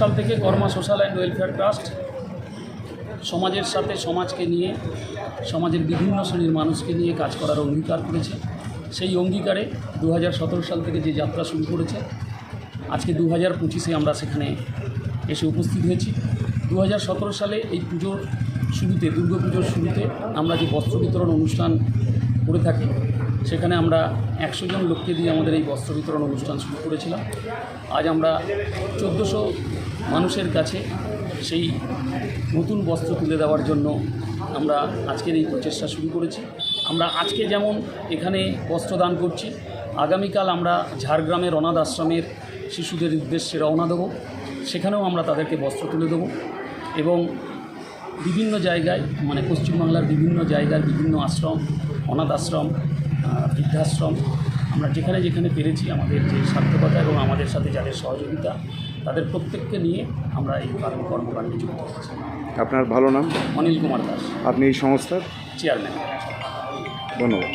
সাল থেকে Karma social and welfare trust সমাজের সাথে সমাজকে নিয়ে, সমাজের বিভিন্ন শ্রেণির মানুষকে নিয়ে কাজ করার অঙ্গীকার করেছে। সেই অঙ্গীকারে দু হাজার সতেরো সাল থেকে যে যাত্রা শুরু করেছে, আজকে দু হাজার পঁচিশে আমরা সেখানে এসে উপস্থিত হয়েছি। দু হাজার সতেরো সালে এই পুজোর শুরুতে, দুর্গা পুজোর শুরুতে আমরা যে বস্ত্র বিতরণ অনুষ্ঠান করে থাকি সেখানে আমরা একশো জন লোককে দিয়ে আমাদের এই বস্ত্র বিতরণ অনুষ্ঠান শুরু করেছিলাম। আজ আমরা চোদ্দোশো মানুষের কাছে সেই নতুন বস্ত্র তুলে দেওয়ার জন্য আমরা আজকের এই প্রচেষ্টা শুরু করেছি। আমরা আজকে যেমন এখানে বস্ত্র দান করছি, আগামীকাল আমরা ঝাড়গ্রামের অনাথ আশ্রমের শিশুদের উদ্দেশ্যে রওনা দেবো। সেখানেও আমরা তাদেরকে বস্ত্র তুলে দেবো এবং বিভিন্ন জায়গায় মানে পশ্চিমবাংলার বিভিন্ন জায়গার বিভিন্ন আশ্রম অনাথ আশ্রম বৃদ্ধাশ্রম আমরা যেখানে যেখানে পেরেছি আমাদের যে সার্থকতা এবং আমাদের সাথে যাদের সহযোগিতা তাদের প্রত্যেককে নিয়ে আমরা এই কারণ কর্মকাণ্ডে যুক্ত হচ্ছি আপনার ভালো নাম? অনিল কুমার দাস। আপনি এই সংস্থার? চেয়ারম্যান ধন্যবাদ।